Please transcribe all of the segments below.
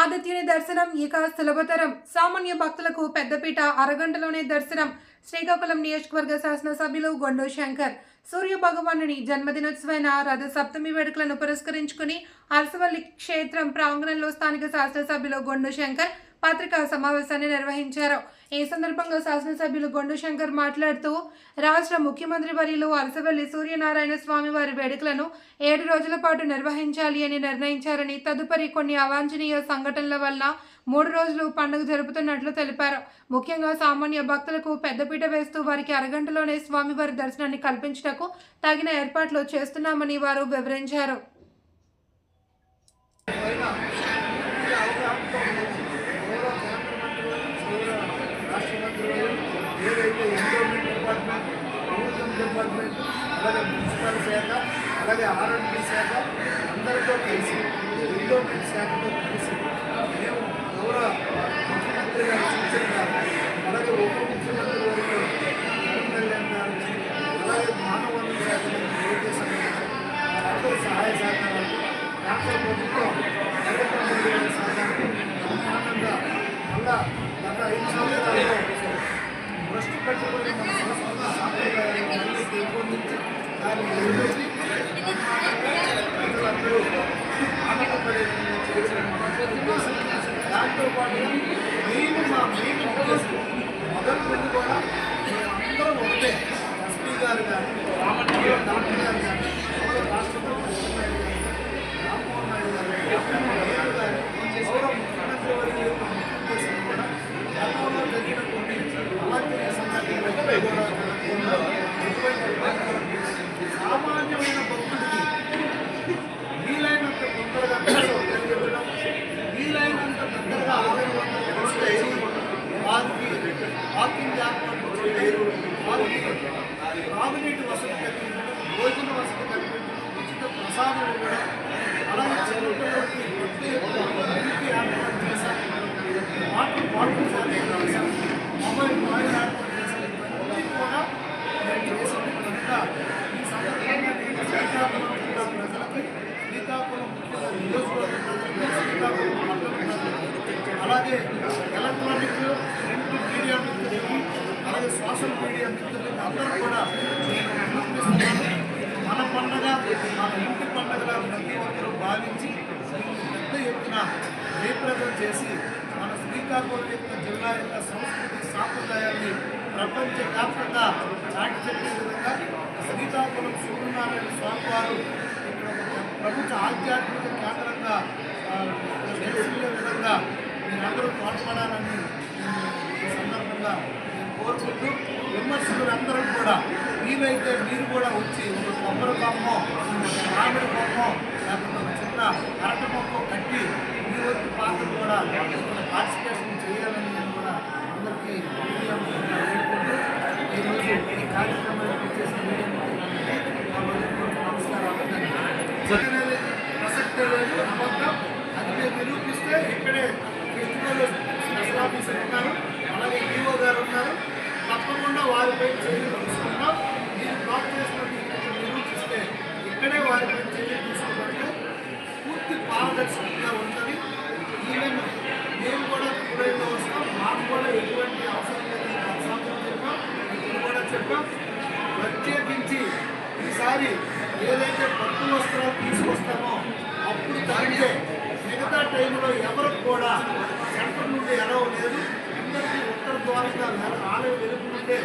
ఆదిత్యుని దర్శనం ఇక సులభతరం. సామాన్య భక్తులకు పెద్దపీట అరగంటలోనే దర్శనం. శ్రీకాకుళం నియోజకవర్గ శాసనసభ్యులు గొండు శంకర్. సూర్య భగవానుని జన్మదినోత్సవైన రథ సప్తమి వేడుకలను పురస్కరించుకుని అరసవల్లి క్షేత్రం ప్రాంగణంలో స్థానిక శాసనసభ్యులు గొండు శంకర్ పత్రికా సమావేశాన్ని నిర్వహించారు. ఈ సందర్భంగా శాసనసభ్యులు గొండు శంకర్ మాట్లాడుతూ రాష్ట్ర ముఖ్యమంత్రి వర్యులు అరసవల్లి సూర్యనారాయణ స్వామి వారి వేడుకలను ఏడు రోజుల పాటు నిర్వహించాలి అని నిర్ణయించారని తదుపరి కొన్ని అవాంఛనీయ సంఘటనల వల్ల మూడు రోజులు పండుగ జరుపుతున్నట్లు తెలిపారు. ముఖ్యంగా సామాన్య భక్తులకు పెద్దపీట వేస్తూ వారికి అరగంటలోనే స్వామివారి దర్శనాన్ని కల్పించటకు తగిన ఏర్పాట్లు చేస్తున్నామని వారు వివరించారు. డిపార్ట్మెంట్ అలాగే మున్సిపల్ శాఖ అలాగే ఆర్ఎండ్బి శాఖ అందరితో కలిసి ఎండోమెంట్ శాఖతో కలిసి మేము గౌరవ ప్రజలందరూ ఆనందపడే విధంగా ఉద్దేశం దాంతో పాటు మేము మా మెయిన్ ఉద్దేశం మొదటి నుండి కూడా మేమందరం ఒకటే ఎస్పీ గారు కానీ డాక్టర్ గారు కానీ గౌరవ రాష్ట్రపతి వెంకయ్య నాయుడు గారు రామ్మోహన్ నాయుడు గారు నేను గారు గౌరవ ముఖ్యమంత్రి వారి యొక్క ఉద్దేశం కూడా గతంలో జరిగిన కొన్ని అవాంఛనీయ సంఘటనలు కూడా జరగకుండా ఎటువంటి మార్పులు సామాన్యమైన భక్తుడికి వీలైనంత తొందరగా తెలియడం వీలైనంత దగ్గరగా ఆలయం వస్తే వారికి వాకింగ్ ఏర్పాటు చేయలేదు వారికి తాగునీటి వసతి కల్పించడం భోజన వసతి కల్పించడం ఉచిత ప్రసాదం ఇవ్వడం అలాగే చిన్నపిల్లలకి ప్రత్యేక ఇంటికి ఏర్పాటు చేశారు వాటర్ బాటిల్స్ ఏర్పాటు చేశారు మొబైల్ కాయిన్ ఏర్పాటు చేశారు ఇవన్నీ కూడా మేము చేసిన కనుక ఈ సందర్భంగా నేను శ్రీకాకుళం జిల్లా ప్రజలకి శ్రీకాకుళం ముఖ్యంగా నియోజకవర్గ ప్రజలకి శ్రీకాకుళం పట్టణ ప్రజలకి అలాగే ఎలక్ట్రానిక్ ప్రింట్ మీడియా మిత్రులకి అలాగే సోషల్ మీడియా మిత్రులకి అందరూ కూడా నేను విన్నపిస్తున్నాను మన పండగ మన ఇంటి ప్రతి ఒక్కరూ భావించి పెద్ద ఎత్తున రీప్రజెంట్ చేసి మన శ్రీకాకుళం యొక్క జిల్లా యొక్క సంస్కృతి సాంప్రదాయాన్ని ప్రపంచ వ్యాప్తంగా చాటి చెప్పే విధంగా శ్రీకాకుళం సూర్యనారాయణ స్వామి వారు ఇక్కడ ప్రముఖ ఆధ్యాత్మిక కేంద్రంగా ఆ, విధంగా మీరందరూ తోడ్పడాలని ఈ సందర్భంగా నేను కోరుకుంటూ విమర్శకులందరూ కూడా వీలైతే మీరు కూడా వచ్చి ఒక కొబ్బరి మామిడి బొమ్మో లేకపోతే చిన్న అరటి మొక్క కట్టి మీ వరకు పాత్ర కూడా పార్టిసిపేషన్ చేయాలని నేను కూడా అందరికీ ఈరోజు ఈ కార్యక్రమానికి వచ్చేసిన నమస్కారాలు అనేది ప్రసక్తే లేదు అబద్ధం అది మీరు నిరూపిస్తే ఇక్కడే ఫెస్టివల్ స్పెషల్ ఆఫీసర్ ఉన్నారు అలాగే ఈఓ గారు ఉన్నారు తప్పకుండా వారిపై చర్యలు తీసుకుంటాం మీరు బ్లాక్ చేసినట్టు ఇక్కడ నిరూపిస్తే ఇక్కడే వారిపై చర్యలు తీసుకోబడితే పూర్తి పారదర్శకంగా ఉంటుంది ఈవెన్ మేము కూడా ఎప్పుడైతే వస్తాం మాకు కూడా ఎటువంటి అవసరం లేదని గత సంవత్సరం చెప్పాం ఇప్పుడు కూడా చెప్పాం ప్రత్యేకించి ఈసారి ఏదైతే పట్టు వస్త్రాలు తీసుకొస్తామో అప్పుడు తగ్గితే మిగతా టైంలో ఎవరికి కూడా సెంటర్ నుండి ఎలా లేదు. అందరికీ ఉత్తర ద్వారంగా ఆలయం వెలుగు నుండే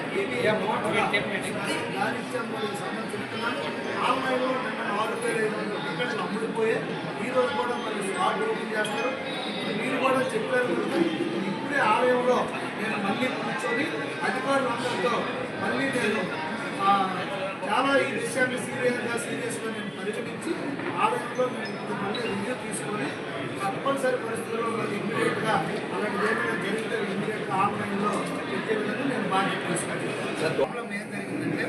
దానిచ్చాము ఈ సంబంధం చెప్తున్నాను. ఆన్లైన్లో నిన్న నాలుగు వేల ఐదు వందల టికెట్లు అమ్ముడిపోయే ఈ రోజు కూడా మరి స్లాట్ ఓపెన్ చేస్తారు. ఇప్పుడు మీరు కూడా చెప్పారు ఇప్పుడే ఆలయంలో నేను మళ్ళీ కూర్చొని అధికారులందరితో మళ్ళీ నేను చాలా ఈ విషయాన్ని సీరియస్గా సీరియస్గా నేను పరిగణించి ఆలయంలో నేను ఇప్పుడు మళ్ళీ రివ్యూ తీసుకొని తప్పనిసరి పరిస్థితుల్లో మరి ఇమ్మీడియట్గా అలాంటిది ఏమైనా జరిగితే ఇమ్మీడియట్గా ఆన్లైన్లో పెట్టే విధంగా నేను బాధ్యత తీసుకుంటాను ప్రాబ్లం ఏం జరిగిందంటే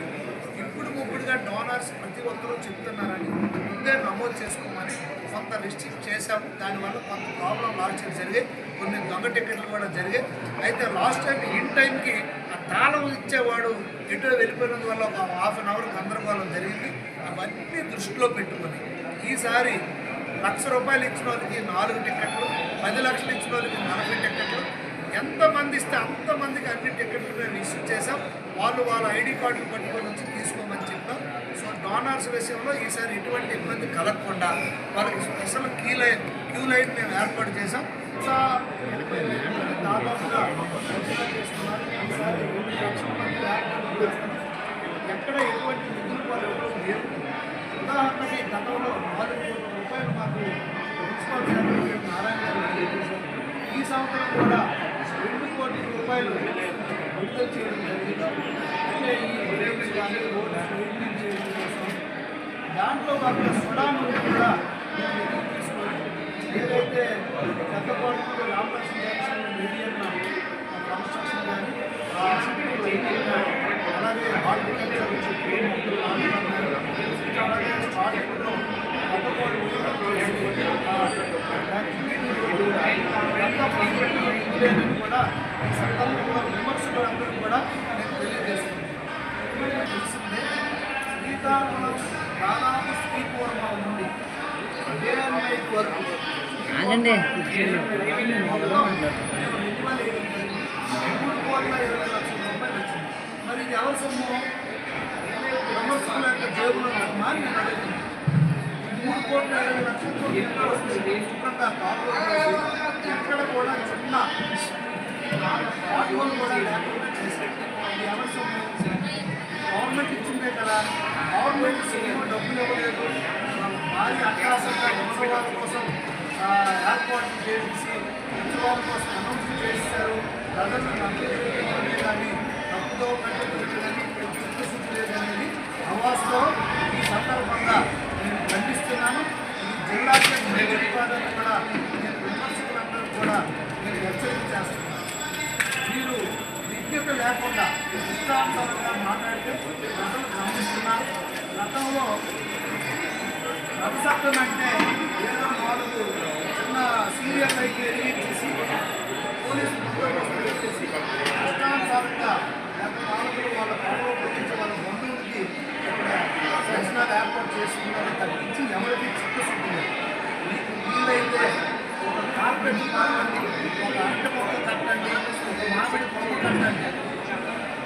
ఇప్పుడు ముగ్గురుగా డోనర్స్ ప్రతి ఒక్కరూ చెప్తున్నారని ముందే నమోదు చేసుకోమని కొంత రిస్ట్రిక్ట్ చేశాము. దానివల్ల కొంత ప్రాబ్లం లాస్ట్ జరిగాయి. కొన్ని దొంగ టికెట్లు కూడా జరిగాయి. అయితే లాస్ట్ టైం ఇన్ టైంకి ఆ తాళం ఇచ్చేవాడు ఎటో వెళ్ళిపోయినందువల్ల ఒక హాఫ్ అన్ అవర్ గందరగోళం జరిగింది. అవన్నీ దృష్టిలో పెట్టుకొని ఈసారి లక్ష రూపాయలు ఇచ్చిన వాళ్ళకి నాలుగు టికెట్లు పది లక్షలు ఇచ్చిన వాళ్ళకి నలభై టికెట్లు ఎంతమంది ఇస్తే అంతమందికి అన్ని టికెట్లు మేము ఇష్యూ చేసాం వాళ్ళు వాళ్ళ ఐడి కార్డులు పట్టుకొని వచ్చి తీసుకోమని చెప్పాం. సో డోనర్స్ విషయంలో ఈసారి ఎటువంటి ఇబ్బంది కలగకుండా వాళ్ళకి special queue line queue line మేము ఏర్పాటు చేసాం ఇంకా దాదాపుగా అంచనా చేస్తున్నారు. రెండు లక్షల మంది ఏర్పాటు ఎక్కడ ఎటువంటి నిధులు వాళ్ళు ఎవరు లేవు ఉదాహరణకి గతంలో నాలుగు వేల రూపాయలు మాకు మున్సిపల్ సెక్రటరీ నారాయణ గారు తెలియజేశారు. ఈ సంవత్సరం కూడా రెండు కోట్ల రూపాయలు విడుదల చేయడం జరిగింది అంటే ఈ డ్రైన్స్ కానీ రోడ్స్ మెయింటైన్ చేయడం కోసం దాంట్లో భాగంగా సుడాను కూడా మేము తీసుకొని ఏదైతే పెద్ద కోటలో రామకృష్ణ జంక్షన్ మీడియం కన్స్ట్రక్షన్ కానీ ఆ సిటీ లైటింగ్ కానీ, అలాగే హార్టికల్చర్ అలాగే స్టార్టింగ్లో పెద్ద కోట కూడా ఈ సందర్భంలో విమర్శకులందరూ కూడా నేను తెలియజేస్తున్నాను తెలిసిందే శ్రీకాకుళం దాదాపు శ్రీపూర్వం నుండి ఏఎంఐ వరకు ఆగండి మూడు కోట్ల ఇరవై లక్షల రూపాయలు వచ్చింది మరి ఇది ఎవరి సొమ్ము విమర్శకుల యొక్క జేబులో నేను అడుగుతున్నాను మూడు కోట్ల ఇరవై లక్షలతో ఎక్కడ వస్తుంది ఎక్కడ కూడా చిన్న గవర్నమెంట్ ఇచ్చిందే కదా గవర్నమెంట్ సొమ్ము డబ్బులు ఇవ్వలేదు భారీ అట్టాసంగా ఉత్సవాల కోసం ఏర్పాటు చేసి ఉత్సవాల కోసం అనౌన్స్ చేశారు ప్రజలను నమ్మకం కానీ తప్పుతో కట్టుబడి చిత్తశుద్ధి లేదనేది అవాస్తవం ఈ సందర్భంగా నేను ఖండిస్తున్నాను. ఈ జిల్లాకి రథసప్తం అంటే ఏదో నాలుగు చిన్న సీరియల్ అయితే ఎడిట్ చేసి పోలీసు బందోబస్తు పెట్టేసి ఇష్టానుసారంగా గత నాలుగులు వాళ్ళ పనులు గురించి వాళ్ళ బంధువులకి దర్శనాలు ఏర్పాటు చేసుకున్నారని తగ్గించి ఎవరికి చిత్తశుద్ధి మీకు వీలైతే ఒక కార్పెట్ కట్టండి ఒక అరటి మొక్క కట్టండి ఒక మామిడి పొమ్మ కట్టండి.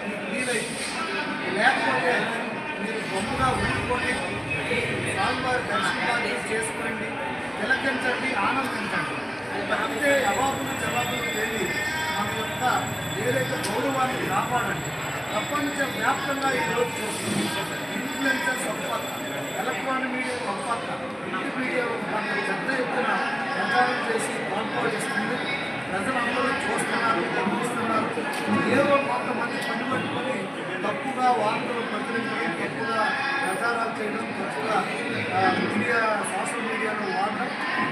మీకు వీలైతే లేకపోతే మీరు బొమ్మగా ఉండుకోండి స్వామివారి దర్శనాలు చేసుకోండి తిలకించండి ఆనందించండి అంతే జవాబులు జవాబులు తెలియ మన యొక్క ఏదైతే గౌరవాన్ని కాపాడండి ప్రపంచ వ్యాప్తంగా ఈరోజు చూస్తుంది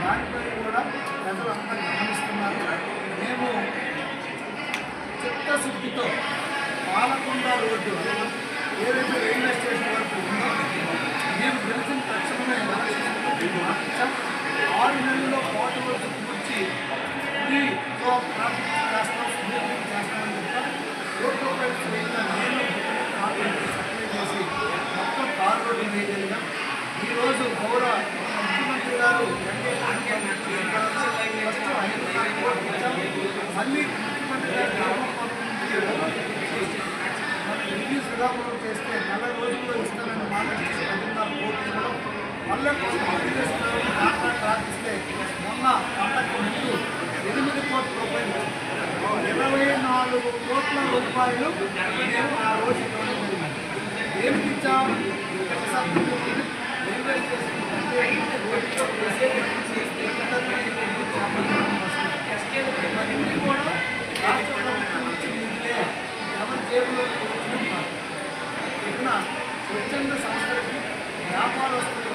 దానిపై కూడా ప్రజలంతా గమనిస్తున్నారు. మేము చిత్తశుద్ధితో పాలకొండ రోడ్డు ఏదైతే రైల్వే స్టేషన్ వరకు ఉందో మేము గెలిచిన తక్షణమే ఆరు నెలల్లో పాటు రోజు కూర్చి ట్రాఫిక్ చేస్తాం సుదీర్ఘం చేస్తామని చెప్పాం రోడ్ రూపాయలు వెళ్ళిన నేను కార్పొరేట్ సప్లై చేసి మొత్తం కార్ రోడ్డు వేయగలిగాం ఈరోజు గౌరవ ముఖ్యమంత్రి గారు ఫస్ట్ ఐదు కోట్లు ఇచ్చాం. మళ్ళీ ముఖ్యమంత్రి గారు గ్రామం శ్రీరాములు చేస్తే నెల రోజుల్లో ఇస్తానని మాట ఐదున్నర కోట్లు ఇవ్వడం మళ్ళీ కాంట్రాక్ట్ రాపిస్తే మొన్న పంటకు ముందు ఎనిమిది కోట్ల రూపాయలు. ఇరవై నాలుగు కోట్ల రూపాయలు ఆ రోజు ఇవ్వడం ఇచ్చాము? దేనికి కూడా రాష్ట్ర ప్రభుత్వం నుంచి ఎవరి జేబులో స్వచ్ఛంద సంస్థలకి వ్యాపారస్తులు